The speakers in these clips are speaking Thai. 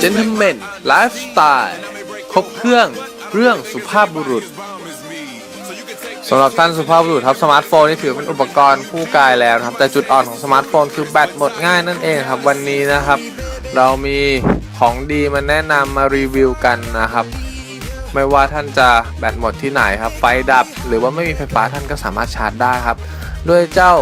เจน respect. ท l แมนไลฟ์สไตล์ครบเครื่องเรื่องสุภาพบุรุษสำหรับท่านสุภาพบุรุษครับสมาร์ทโฟนนี่ถือเป็นอุปกรณ์คู่กายแล้วนะครับ แต่จุดอ่อนของสมาร์ทโฟนคือแบตหมดง่ายนั่นเองครับ วันนี้นะครับ เรามีของดีมาแนะนำมารีวิวกันนะครับ ไม่ว่าท่านจะแบตหมดที่ไหนครับ ไฟดับ หรือว่าไม่มีไฟฟ้าท่านก็สามารถชาร์จได้ครับ ด้วยเจ้า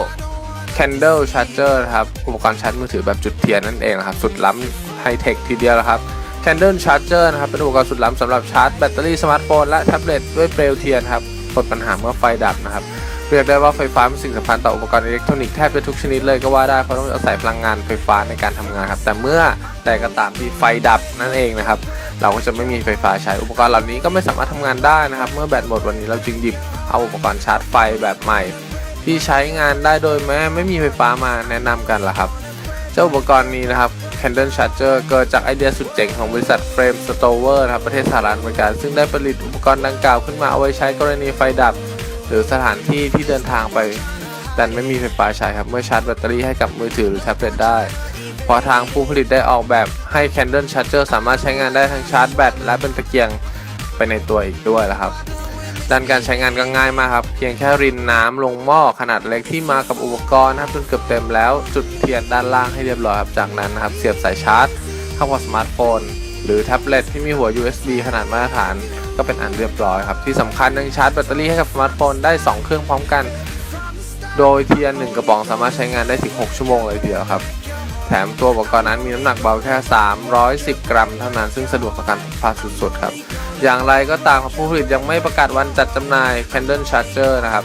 Candle Charger ครับ อุปกรณ์ชาร์จมือถือแบบจุดเทียนนั่นเองครับ สุดล้ำไฮเทคทีเดียวครับ Candle Charger นะครับ เป็นอุปกรณ์สุดล้ำสำหรับชาร์จแบตเตอรี่สมาร์ทโฟนและแท็บเล็ตด้วยเปลวเทียนครับลดปัญหาเมื่อไฟดับนะครับ เรียกได้ว่าไฟฟ้าเป็นสิ่งสำคัญต่ออุปกรณ์อิเล็กทรอนิกส์แทบจะทุกชนิดเลยก็ว่าได้เพราะต้องอาศัยพลังงานไฟฟ้าในการทำงานครับ แต่เมื่อแต่ก็ตามที่ไฟดับนั่นเองนะครับ เราก็จะไม่มีไฟฟ้าใช้อุปกรณ์เหล่านี้ก็ไม่สามารถทำงานได้นะครับ เมื่อแบตหมดวันนี้เราจึงหยิบเอาอุปกรณ์ชาร์จไฟแบบใหม่ ที่ใช้งานได้โดยแม้ไม่มีไฟฟ้ามาแนะนำกันล่ะครับ เจ้าอุปกรณ์นี้นะครับ Candle Charger เกิดจากไอเดียสุดเจ๋งของบริษัท Frame Stover นะครับประเทศสหรัฐอเมริกาซึ่งได้ผลิตอุปกรณ์ดังกล่าวขึ้นมาเอาไว้ใช้กรณีไฟดับ หรือสถานที่ที่เดินทางไปแต่ไม่มีไฟฟ้าใช้ครับเมื่อชาร์จแบตเตอรี่ให้กับมือถือหรือแท็บเล็ตได้พราะทางผู้ผลิตได้ออกแบบให้ Candle Charger สามารถใช้งานได้ทั้งชาร์จแบตและเป็นตะเกียงไปในตัวอีกด้วยละครับ ด้านการใช้งานก็ง่ายมากครับ เพียงแค่รินน้ำลงหม้อขนาดเล็กที่มากับอุปกรณ์นะครับจนเกือบเต็มแล้วจุดเทียนด้านล่างให้เรียบร้อยครับจากนั้นนะครับเสียบสายชาร์จ เข้ากับสมาร์ทโฟน หรือแท็บเล็ตที่มีหัว USB ขนาดมาตรฐาน ก็เป็นอันเรียบร้อยครับ ที่สำคัญยังชาร์จแบตเตอรี่ให้กับสมาร์ทโฟนได้ 2 เครื่องพร้อมกัน โดยเทียน 1 กระป๋องสามารถใช้งานได้ถึง6ชั่วโมงเลยทีเดียวครับแถมตัวอุปกรณ์นั้นมีน้ำหนักเบาแค่ 310 กรัมเท่านั้นซึ่งสะดวกต่อการพกพาสุดๆครับ อย่างไรก็ตามผู้ผลิตยังไม่ประกาศวันจัดจำหน่าย Candle Charger นะครับ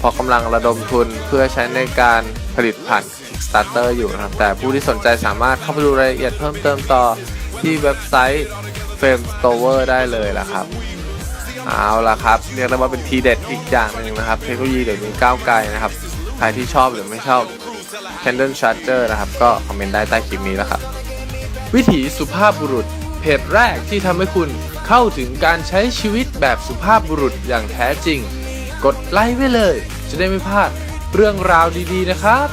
พราะกำลังระดมทุนเพื่อใช้ในการผลิตผ่าน Kickstarter อยู่นะครับ แต่ผู้ที่สนใจสามารถเข้าไปดูรายละเอียดเพิ่มเติมต่อที่เว็บไซต์ Frame Stover ได้เลยละครับ เอาละครับเรียกได้ว่าเป็นทีเด็ดอีกอย่างหนึ่งนะครับ เทคโนโลยีเดี๋ยวนี้ก้าวไกลนะครับ ใครที่ชอบหรือไม่ชอบ Candle Charger นะครับ ก็คอมเมนต์ได้ใต้คลิปนี้แล้วครับ วิถีสุภาพบุรุษเพจแรกที่ทำให้คุณ เข้าถึงการใช้ชีวิตแบบสุภาพบุรุษอย่างแท้จริง กดไลค์ไว้เลย จะได้ไม่พลาดเรื่องราวดีๆนะครับ